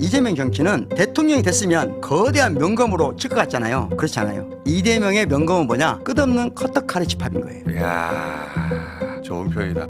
이재명 정치는 대통령이 됐으면 거대한 명검으로 칠 것 같잖아요. 그렇지 않아요. 이재명의 명검은 뭐냐? 끝없는 커터칼의 집합인 거예요. 이야 좋은 표현이다.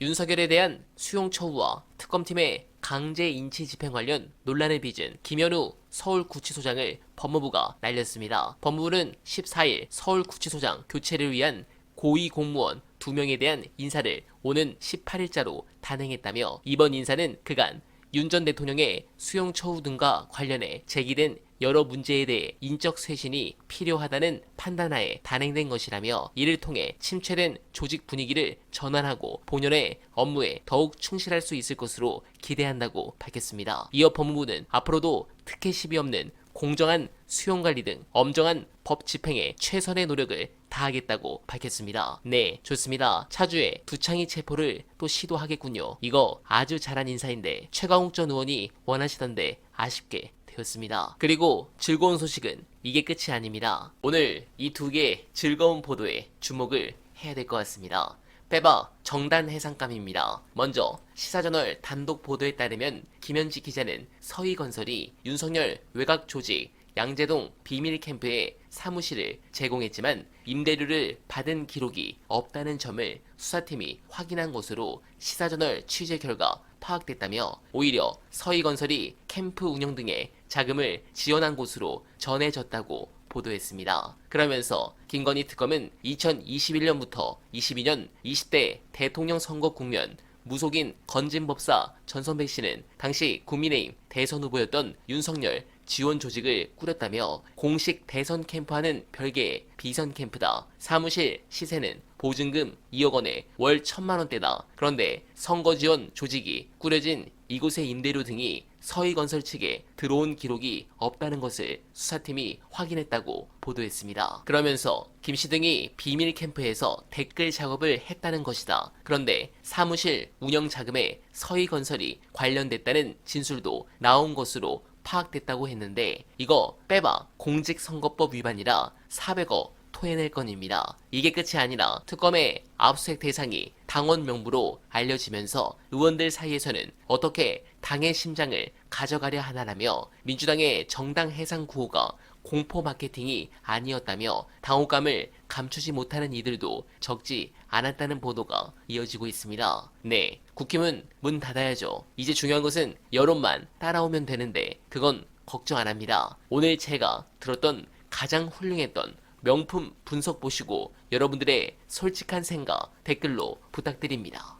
윤석열에 대한 수용 처우와 특검팀의 강제 인치 집행 관련 논란을 빚은 김현우 서울구치소장을 법무부가 날렸습니다. 법무부는 14일 서울구치소장 교체를 위한 고위 공무원 2명에 대한 인사를 오는 18일자로 단행했다며 이번 인사는 그간 윤 전 대통령의 수용 처우 등과 관련해 제기된 여러 문제에 대해 인적 쇄신이 필요하다는 판단하에 단행된 것이라며 이를 통해 침체된 조직 분위기를 전환하고 본연의 업무에 더욱 충실할 수 있을 것으로 기대한다고 밝혔습니다. 이어 법무부는 앞으로도 특혜 시비 없는 공정한 수용 관리 등 엄정한 법 집행에 최선의 노력을 다하겠다고 밝혔습니다. 네, 좋습니다. 차주에 두창이 체포를 또 시도하겠군요. 이거 아주 잘한 인사인데 최강욱 전 의원이 원하시던데 아쉽게 되었습니다. 그리고 즐거운 소식은 이게 끝이 아닙니다. 오늘 이 두 개의 즐거운 보도에 주목을 해야 될 것 같습니다. 빼봐 정단 해상감입니다. 먼저 시사저널 단독 보도에 따르면 김현지 기자는 서희건설이 윤석열 외곽 조직 양재동 비밀 캠프에 사무실을 제공했지만 임대료를 받은 기록이 없다는 점을 수사팀이 확인한 것으로 시사저널 취재 결과 파악됐다며 오히려 서희건설이 캠프 운영 등에 자금을 지원한 곳으로 전해졌다고 보도했습니다. 그러면서 김건희 특검은 2021년부터 22년 20대 대통령 선거 국면 무속인 건진법사 전선백 씨는 당시 국민의힘 대선 후보였던 윤석열 지원 조직을 꾸렸다며 공식 대선 캠프와는 별개의 비선 캠프다. 사무실 시세는 보증금 2억 원에 월 1천만 원대다. 그런데 선거 지원 조직이 꾸려진 이곳의 임대료 등이 서희건설 측에 들어온 기록이 없다는 것을 수사팀이 확인했다고 보도했습니다. 그러면서 김씨 등이 비밀 캠프에서 댓글 작업을 했다는 것이다. 그런데 사무실 운영 자금에 서희건설이 관련됐다는 진술도 나온 것으로 파악됐다고 했는데 이거 빼봐 공직선거법 위반이라 400억 토해낼 건입니다. 이게 끝이 아니라 특검의 압수수색 대상이 당원 명부로 알려지면서 의원들 사이에서는 어떻게 당의 심장을 가져가려 하나라며 민주당의 정당 해상 구호가 공포 마케팅이 아니었다며 당혹감을 감추지 못하는 이들도 적지 않았다는 보도가 이어지고 있습니다. 네, 국힘은 문 닫아야죠. 이제 중요한 것은 여론만 따라오면 되는데 그건 걱정 안 합니다. 오늘 제가 들었던 가장 훌륭했던 명품 분석 보시고 여러분들의 솔직한 생각 댓글로 부탁드립니다.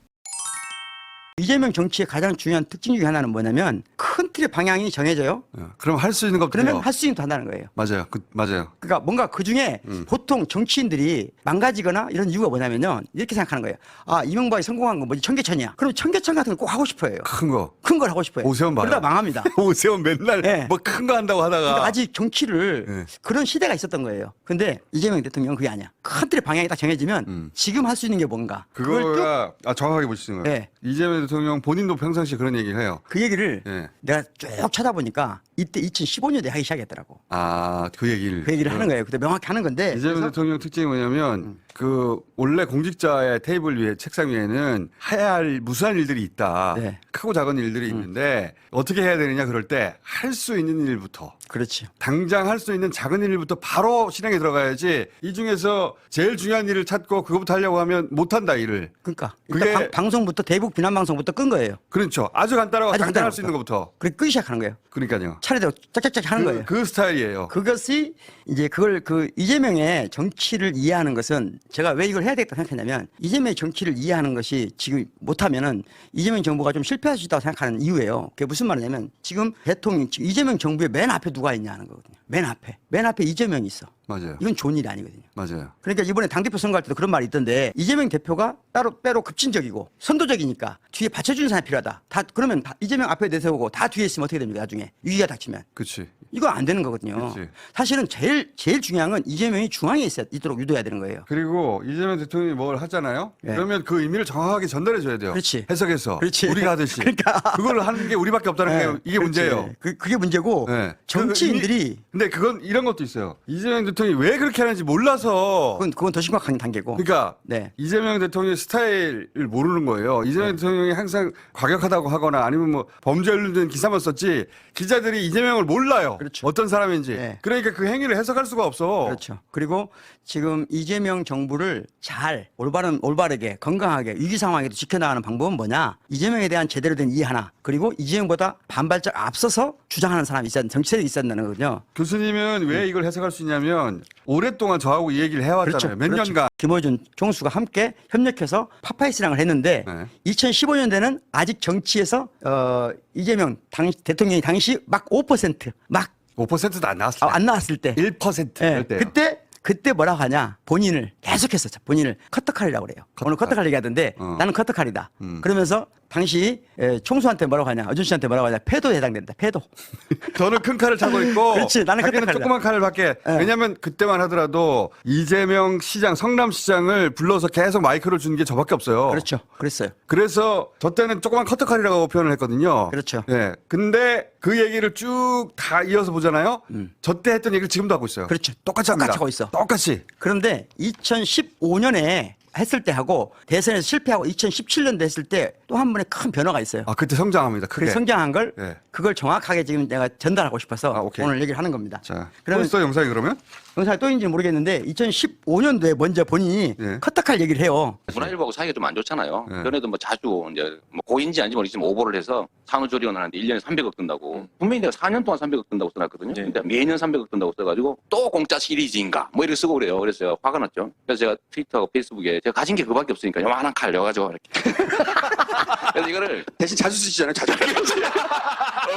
이재명 정치의 가장 중요한 특징 중에 하나는 뭐냐면 큰 틀의 방향이 정해져요. 어, 그럼 할 수 있는 것부터 그러면 해요. 할수 있는 거 한다는 거예요. 맞아요. 그, 맞아요. 그러니까 뭔가 그 중에 음. 보통 정치인들이 망가지거나 이런 이유가 뭐냐면요. 이렇게 생각하는 거예요. 아, 이명박이 성공한 건 뭐지? 청계천이야. 그럼 청계천 같은 걸 꼭 하고 싶어요. 큰 거. 큰 걸 하고 싶어요. 오세훈 봐요. 그러다 망합니다. 오세훈 맨날 네. 뭐큰 거 한다고 하다가 그러니까 아직 정치를 네. 그런 시대가 있었던 거예요. 근데 이재명 대통령은 그게 아니야. 큰 틀의 방향이 딱 정해지면 음. 지금 할 수 있는 게 뭔가. 그걸 또 그거가 아, 정확하게 보시는 거예요. 네. 이재명 대통령 본인도 평상시에 그런 얘기를 해요. 그 얘기를 네. 내가 쭉 찾아보니까 이때 2015년에 하기 시작했더라고. 아, 그 얘기를. 그 얘기를 하는 거예요. 그때 명확히 하는 건데. 이재명 그래서 대통령 특징이 뭐냐면 음. 그 원래 공직자의 테이블 위에 책상 위에는 해야 할 무수한 일들이 있다. 네. 음. 크고 작은 일들이 있는데 어떻게 해야 되느냐 그럴 때 할 수 있는 일부터 그렇지. 당장 할 수 있는 작은 일부터 바로 실행에 들어가야지 이 중에서 제일 중요한 일을 찾고 그거부터 하려고 하면 못한다 일을. 그러니까 일단 그게- 방- 방송부터 대북 비난 방송부터 끈 거예요. 그렇죠. 아주 간단하고 아주 당장 할수 있는 것부터. 그래 끄기 시작하는 거예요. 그러니까요. 차례대로 짝짝짝 하는 그, 거예요. 그 스타일이에요. 그것이 이제 그걸 그 이재명의 정치를 이해하는 것은 제가 왜 이걸 해야 되겠다 생각했냐면 이재명의 정치를 이해하는 것이 지금 못하면은 이재명 정부가 좀 실패할 수 있다고 생각하는 이유예요. 그게 무슨 말이냐면 지금 대통령 지금 이재명 정부의 맨 앞에 누가 있냐는 거거든요. 맨 앞에 맨 앞에 이재명이 있어. 맞아요. 이건 좋은 일이 아니거든요. 맞아요. 그러니까 이번에 당대표 선거할 때도 그런 말이 있던데 이재명 대표가 따로 빼로 급진적이고 선도적이니까 뒤에 받쳐주는 사람이 필요하다. 다 그러면 다 이재명 앞에 내세우고 다 뒤에 있으면 어떻게 됩니까 나중에 위기가 닥치면 그치. 이거 안 되는 거거든요. 그치. 사실은 제일 제일 중요한 건 이재명이 중앙에 있어야 있도록 유도해야 되는 거예요. 그리고 이재명 대통령이 뭘 하잖아요. 네. 그러면 그 의미를 정확하게 전달해 줘야 돼요. 그렇지. 해석해서. 그렇지. 우리가 하듯이. 그러니까. 그걸 하는 게 우리밖에 없다는 게 이게 그렇지. 문제예요. 그, 그게 문제고 네. 정치인들이 그 근데 그건 이런 것도 있어요. 이재명 대통령이 왜 그렇게 하는지 몰라서 그건 그건 더 심각한 단계고. 그러니까 네. 이재명 대통령의 스타일을 모르는 거예요. 이재명 대통령이 항상 과격하다고 하거나 아니면 뭐 범죄 관련된 기사만 썼지 기자들이 이재명을 몰라요. 그렇죠. 어떤 사람인지. 네. 그러니까 그 행위를 해석할 수가 없어. 그렇죠. 그리고 지금 이재명 정부를 잘 올바른 올바르게 건강하게 위기 상황에도 지켜나가는 방법은 뭐냐? 이재명에 대한 제대로 된 이해 하나. 그리고 이재명보다 반발짝 앞서서 주장하는 사람이 있었 정치력이 있었다는 거거든요. 교수님은 왜 이걸 해석할 수 있냐면 오랫동안 저하고 이 얘기를 해왔잖아요. 몇 그렇죠. 년간. 김어준 총수가 함께 협력해서 파파이스랑을 했는데 네. 2015년대는 아직 정치에서 어, 이재명 당, 대통령이 당시 막 5%막 5%도 안 나왔어요. 안 나왔을 때1% 예, 할 때요. 그때 그때 뭐라고 하냐 본인을 계속해서 본인을 커터칼이라고 그래요. 오늘 커터칼 얘기하던데 어. 나는 커터칼이다. 음. 그러면서 당시 에, 총수한테 뭐라고 하냐 어준 씨한테 뭐라고 하냐 패도에 해당된다. 패도. 저는 큰 칼을 차고 있고 그렇지, 나는 큰 자기는 칼이다. 조그만 칼을 밖에 예. 왜냐하면 그때만 하더라도 이재명 시장 성남시장을 불러서 계속 마이크를 주는 게 저밖에 없어요. 그렇죠. 그랬어요. 그래서 저 때는 조그만 커터칼이라고 표현을 했거든요. 그렇죠. 예. 근데 그 얘기를 쭉 다 이어서 보잖아요. 저때 했던 얘기를 지금도 하고 있어요. 음. 그렇죠. 똑같이 합니다. 똑같이 하고 있어. 똑같이. 그런데 2015년에 했을 때 하고 대선에서 실패하고 2017년도 했을 때 또 한 번의 큰 변화가 있어요. 아 그때 성장합니다. 크게. 그 성장한 걸 예. 그걸 정확하게 지금 내가 전달하고 싶어서 아, 오케이. 오늘 얘기를 하는 겁니다. 자, 그러면 벌써 영상이 그러면? 영상이 또 있는지 모르겠는데 2015년도에 먼저 본인이 예. 커터칼 얘기를 해요. 문화일보하고 사이가 좀 안 좋잖아요. 네. 그래도 뭐 자주 이제 뭐 고인지 아닌지 모르겠지만 오보를 해서 산후조리원을 하는데 1년에 300억 든다고. 분명히 내가 4년 동안 300억 든다고 써놨거든요. 근데 매년 300억 든다고 써가지고 또 공짜 시리즈인가 뭐 이렇게 쓰고 그래요. 그래서 화가 났죠. 그래서 제가 트위터하고 페이스북에 제가 가진 게 그밖에 없으니까 요만한 칼 넣어가지고 이렇게. 그래서 이거를 대신 자주 쓰시잖아요. 자주.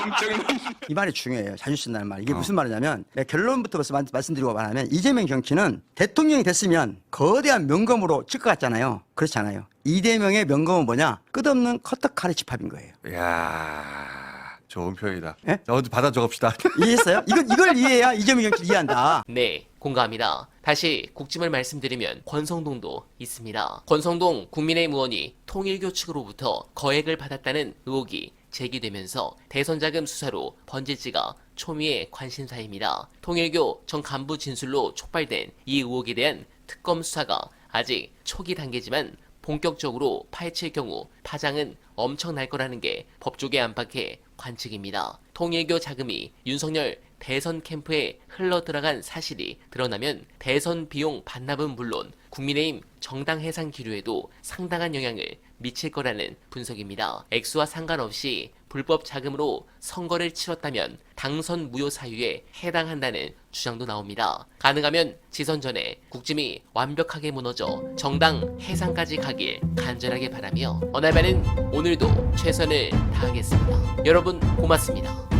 엄청난 이 말이 중요해요. 자주 쓴다는 말. 이게 무슨 말이냐면 내가 결론부터 벌써 말- 말씀드리고 말 하면 이재명 정치는 대통령이 됐으면 거대한 명검으로 칠 것 같잖아요. 그렇지 않아요. 이재명의 명검은 뭐냐? 끝없는 커터칼의 집합인 거예요. 이야, 좋은 표현이다. 예? 자, 어디 받아 적읍시다. 이해했어요? 이걸, 이걸 이해해야 이재명 정치 이해한다. 네, 공감합니다. 다시 국짐을 말씀드리면 권성동도 있습니다. 권성동 국민의힘 의원이 통일교 측으로부터 거액을 받았다는 의혹이 제기되면서 대선자금 수사로 번질지가 초미의 관심사입니다. 통일교 전 간부 진술로 촉발된 이 의혹에 대한 특검 수사가 아직 초기 단계지만 본격적으로 파헤칠 경우 파장은 엄청날 거라는 게 법조계 안팎의 관측입니다. 통일교 자금이 윤석열 대선 캠프에 흘러 들어간 사실이 드러나면 대선 비용 반납은 물론 국민의힘 정당 해상 기류에도 상당한 영향을 미칠 거라는 분석입니다. 액수와 상관없이 불법 자금으로 선거를 치렀다면 당선 무효 사유에 해당한다는 주장도 나옵니다. 가능하면 지선 전에 국짐이 완벽하게 무너져 정당 해상까지 가길 간절하게 바라며 어날바는 오늘도 최선을 다하겠습니다. 여러분 고맙습니다.